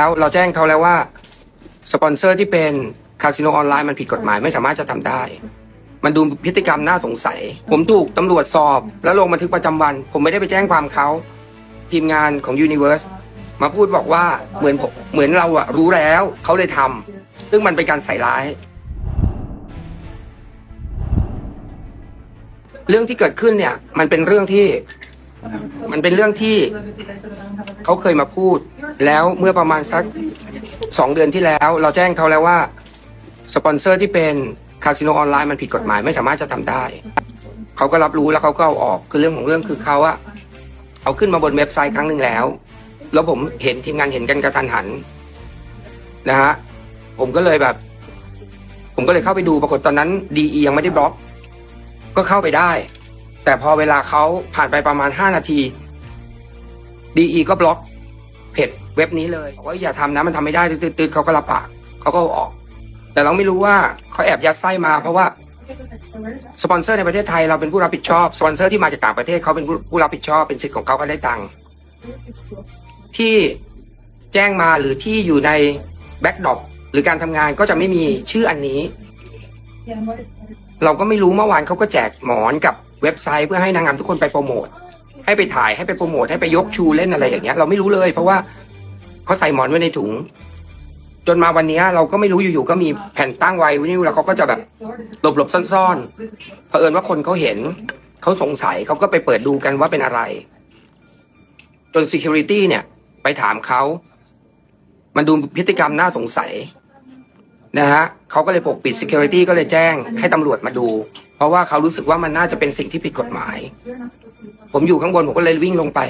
แล้วเราแจ้งเขาแล้วว่า สปอนเซอร์ที่เป็นคาสิโนออนไลน์มันผิดกฎหมายไม่สามารถจะทำได้ มันดูพฤติกรรมน่าสงสัย ผมถูกตำรวจสอบ แล้วลงบันทึกประจำวัน ผมไม่ได้ไปแจ้งความเขา ทีมงานของ Universe มาพูดบอกว่าเหมือนผมเหมือนเราอะรู้แล้วเขาเลยทำซึ่งมันเป็นการใส่ร้าย เรื่องที่เกิดขึ้นเนี่ย มันเป็นเรื่องที่ มันเป็นเรื่องที่เขาเคยมาพูด แล้วเมื่อประมาณสักสองเดือนที่แล้ว เราแจ้งเขาแล้วว่า สปอนเซอร์ที่เป็นคาสิโนออนไลน์มันผิดกฎหมายไม่สามารถจะทำได้ เขาก็รับรู้แล้วเขาก็เอาออกคือเรื่องของเรื่องคือเขาอะเอาขึ้นมาบนเว็บไซต์ครั้งหนึ่งแล้ว แล้วผมเห็นทีมงานเห็นกันกระทันหันนะฮะผมก็เลยแบบ ผมก็เลยเข้าไปดูปรากฏตอนนั้นดียังไม่ได้บล็อก ก็เข้าไปได้ แต่พอเวลาเขาผ่านไปประมาณห้านาทีดีก็บล็อกเพจเว็บนี้เลยบอกว่าอย่าทำนะมันทำไม่ได้ตืดๆเขาก็รับปากเขาก็ออก แต่เราไม่รู้ว่าเขาแอบยัดไส้มาเพราะว่าสปอนเซอร์ในประเทศไทยเราเป็นผู้รับผิดชอบสปอนเซอร์ที่มาจากต่างประเทศเขาเป็นผู้รับผิดชอบเป็นสิทธิ์ของเขาเขาได้ตังค์ที่แจ้งมาหรือที่อยู่ในแบ็กดอปหรือการทำงานก็จะไม่มีชื่ออันนี้ เราก็ไม่รู้เมื่อวานเขาก็แจกหมอนกับ เว็บไซต์เพื่อให้นางงามทุกคนไปโปรโมท ให้ไปถ่ายให้ไปโปรโมทให้ไปยกชูเล่นอะไรอย่างเงี้ยเราไม่รู้เลย เพราะว่าเขาใส่หมอนไว้ในถุง จนมาวันนี้เราก็ไม่รู้อยู่ๆก็มีแผ่นตั้งไว้นิวแล้วเขาก็จะแบบหลบๆซ่อนๆเผอิญว่าคนเขาเห็นเขาสงสัยเขาก็ไปเปิดดูกันว่าเป็นอะไร จน security เนี่ย ไปถามเขา มันดูพฤติกรรมน่าสงสัยนะฮะเขาก็เลยปกปิด security ก็เลยแจ้งให้ตำรวจมาดู เพราะว่าเขารู้สึกว่ามันน่าจะเป็นสิ่งที่ผิดกฎหมาย ผมอยู่ข้างบนผมก็เลยวิ่งลงไป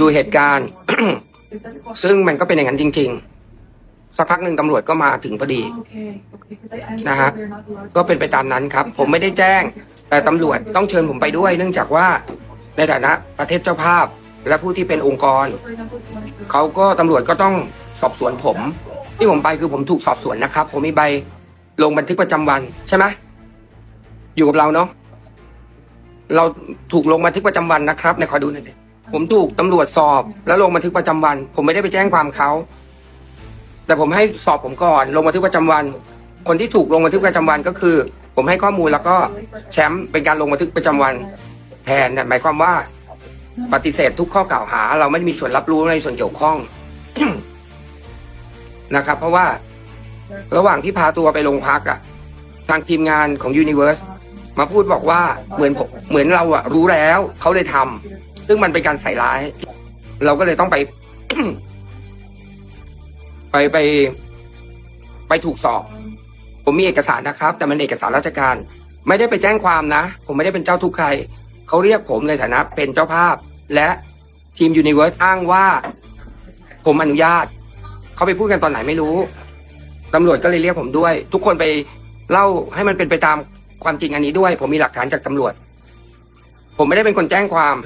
ดูเหตุการณ์ ซึ่งมันก็เป็นอย่างนั้นจริง ๆ สักพักหนึ่งตำรวจก็มาถึงพอดีนะฮะก็เป็นไปตามนั้นครับ ผมไม่ได้แจ้ง แต่ตำรวจต้องเชิญผมไปด้วย เนื่องจากว่าในฐานะประเทศเจ้าภาพและผู้ที่เป็นองค์กร เขาก็ตำรวจก็ต้องสอบสวนผม ที่ผมไปคือผมถูกสอบสวนนะครับ ผมมีใบลงบันทึกประจำวันใช่ไหม อยู่กับเราเนาะเราถูกลงบันทึกประจำวันนะครับในขอดูหน่อยดิผมถูกตำรวจสอบ แล้วลงบันทึกประจำวัน ผมไม่ได้ไปแจ้งความเขาแต่ผมให้สอบผมก่อน ลงบันทึกประจำวัน คนที่ถูกลงบันทึกประจำวันก็คือ ผมให้ข้อมูลแล้วก็แชมป์เป็นการลงบันทึกประจำวัน แทนเนี่ยหมายความว่า ปฏิเสธทุกข้อกล่าวหา เราไม่ได้มีส่วนรับรู้ในส่วนเกี่ยวข้องนะครับ เพราะว่าระหว่างที่พาตัวไปโรงพักอะ ทางทีมงานของ Universe มาพูดบอกว่าเหมือนผมเหมือนเราอะรู้แล้วเขาเลยทำซึ่งมันเป็นการใส่ร้าย เราก็เลยต้องไป ไปไป ไปถูกสอบ ผมมีเอกสารนะครับ แต่มันเอกสารราชการ ไม่ได้ไปแจ้งความนะ ผมไม่ได้เป็นเจ้าทุกข์ใครเขาเรียกผมในฐานะ เป็นเจ้าภาพ และทีม Universe อ้างว่า ผมอนุญาตเขาไปพูดกันตอนไหนไม่รู้ตำรวจก็เลยเรียกผมด้วย ทุกคนไปเล่าให้มันเป็นไปตาม ความจริงอันนี้ด้วย ผมมีหลักฐานจากตำรวจ ผมไม่ได้เป็นคนแจ้งความ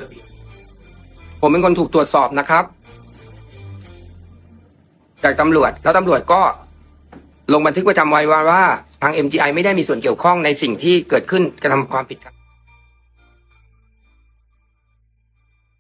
ผมเป็นคนถูกตรวจสอบนะครับ จากตำรวจแล้วตำรวจก็ลงบันทึกประจำวันว้ว่า ทาง MGI ไม่ได้มีส่วนเกี่ยวข้องในสิ่งที่เกิดขึ้นกระทำความผิดครับ